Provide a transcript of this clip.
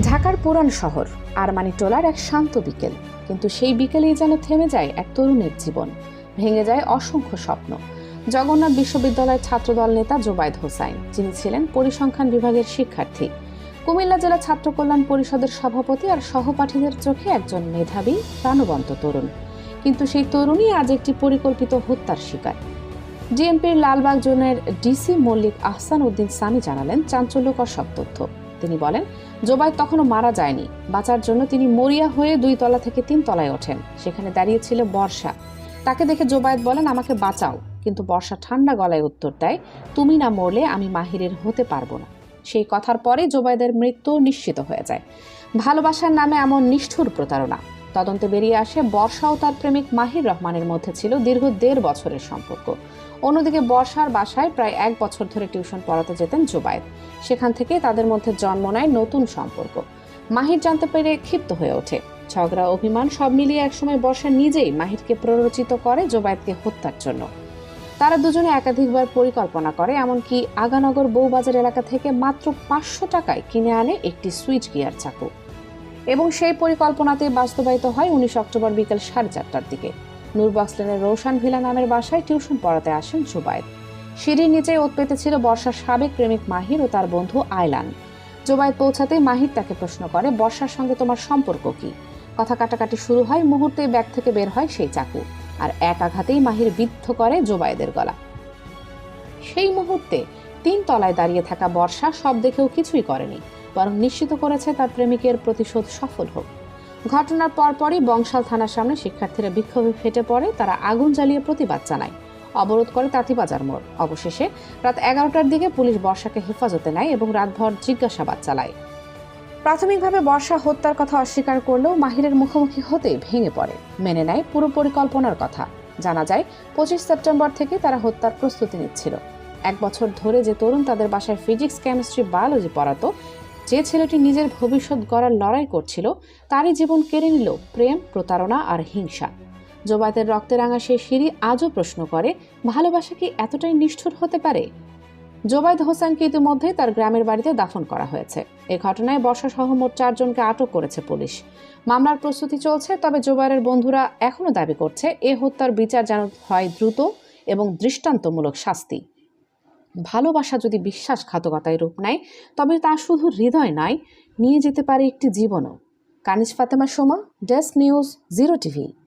ঢাকার পুরান শহর, আরমানিটোলার এক শান্ত বিকেল। কিন্তু সেই বিকেলেই যেন থেমে যায় এক তরুণের জীবন। ভেঙে যায় অসংখ্য স্বপ্ন। জগন্নাথ বিশ্ববিদ্যালয়ের ছাত্রদল নেতা জোবায়দ হোসাইন, যিনি ছিলেন পরিসংখ্যান বিভাগের শিক্ষার্থী। কুমিল্লা জেলা ছাত্র কল্যাণ পরিষদের সভাপতি আর সহপাঠীদের চোখে একজন মেধাবী, প্রাণবন্ত তরুণ। কিন্তু সেই তরুণই আজ একটি পরিকল্পিত হত্যার শিকার। ডিএমপির লালবাগ জোনের ডিসি মল্লিক আহসান উদ্দিন সামি জানালেন, চাঞ্চল্যকর সব তথ্য। তিনি বলেন জোবাই তখনও মারা যায়নি। বাঁচার জন্য তিনি মরিয়া হয়ে দুই তলা থেকে তিন তলায় ওঠেন। সেখানে দাঁড়িয়েছিল বর্ষা। তাকে দেখে জোবায়েদ বলেন, আমাকে বাঁচাও। কিন্তু বর্ষা ঠান্ডা গলায় উত্তর দেয়, তুমি না মরলে আমি মাহিরের হতে পারব না। সেই কথার পরে জোবায়েদের মৃত্যু নিশ্চিত হয়ে যায়। ভালোবাসার নামে এমন নিষ্ঠুর প্রতারণা। তদন্তে বেরিয়ে আসে বর্ষা ও তার প্রেমিক মাহির রহমানের মধ্যে ছিল দীর্ঘ দেড় বছরের সম্পর্ক। অন্যদিকে বর্ষার বাসায় প্রায় এক বছর ধরে টিউশন পড়াতে যেতেন জোবায়েদ সেখান থেকে তাদের মধ্যে জন্ম নেয় নতুন সম্পর্ক। মাহির জানতে পেরে ক্ষিপ্ত হয়ে ওঠে। ঝগড়া, অভিমান সব মিলিয়ে একসময় বর্ষা নিজেই মাহিরকে প্ররোচিত করে জোবায়েদকে হত্যার জন্য। তারা দুজনে একাধিকবার পরিকল্পনা করে, এমনকি আগানগর বউবাজার এলাকা থেকে মাত্র পাঁচশো টাকায় কিনে আনে একটি সুইচ গিয়ার চাকু। এবং সেই পরিকল্পনাতে বাস্তবায়িত হয় উনিশ অক্টোবর বিকেল সাড়ে চারটার দিকে। নূরবক্সলেনের রোশান ভিলা নামের বাসায় টিউশন পড়াতে আসেন জুবায়েদ। সিঁড়ির নিচে ওত পেতেছিল বর্ষার সাবেক প্রেমিক মাহির ও তার বন্ধু আয়লান। জোবায়েদ পৌঁছাতেই মাহির তাকে প্রশ্ন করে, বর্ষার সঙ্গে তোমার সম্পর্ক কি? কথা কাটাকাটি শুরু হয় মুহূর্তে ব্যাগ থেকে বের হয় সেই চাকু। আর এক আঘাতেই মাহির বিদ্ধ করে জোবায়েদের গলা। সেই মুহূর্তে তিন তলায় দাঁড়িয়ে থাকা বর্ষা সব দেখেও কিছুই করেনি। বরং নিশ্চিত করেছে তার প্রেমিকের প্রতিশোধ সফল হোক। ঘটনার পরপরই বংশাল থানার সামনে শিক্ষার্থীরা বিক্ষোভে ফেটে পড়ে, তারা আগুন জ্বালিয়ে প্রতিবাদ জানায়। অবরোধ করে তাঁতিবাজার মোড়। অবশেষে রাত এগারোটার দিকে পুলিশ বর্ষাকে হেফাজতে নেয় এবং রাতভর জিজ্ঞাসাবাদ চালায়। প্রাথমিকভাবে বর্ষা হত্যার কথা অস্বীকার করলেও মাহিরের মুখোমুখি হতেই ভেঙে পড়ে। মেনে নেয় পুরো পরিকল্পনার কথা। জানা যায়, পঁচিশ সেপ্টেম্বর থেকে তারা হত্যার প্রস্তুতি নিচ্ছিল। এক বছর ধরে যে তরুণ তাদের বাসায় ফিজিক্স, কেমিস্ট্রি, বায়োলজি পড়াতো যে ছেলেটি নিজের ভবিষ্যৎ গড়ার লড়াই করছিল, তারই জীবন কেড়ে নিল প্রেম, প্রতারণা আর হিংসা। জোবায়েতের রক্তে রাঙা সেই সিঁড়ি আজও প্রশ্ন করে, ভালোবাসা কি এতটাই নিষ্ঠুর হতে পারে? জোবায়েদ হোসেনকে ইতিমধ্যে তার গ্রামের বাড়িতে দাফন করা হয়েছে। এ ঘটনায় বর্ষা সহ মোট চারজনকে আটক করেছে পুলিশ। মামলার প্রস্তুতি চলছে, তবে জোবায়ের বন্ধুরা এখনও দাবি করছে, এ হত্যার বিচার যেন হয় দ্রুত এবং দৃষ্টান্তমূলক শাস্তি। ভালোবাসা যদি বিশ্বাসঘাতকতায় রূপ নেয়, তবে তা শুধু হৃদয় নয়, নিয়ে যেতে পারে একটি জীবনও। Kaniz Fatema Soma, desk news, zero TV.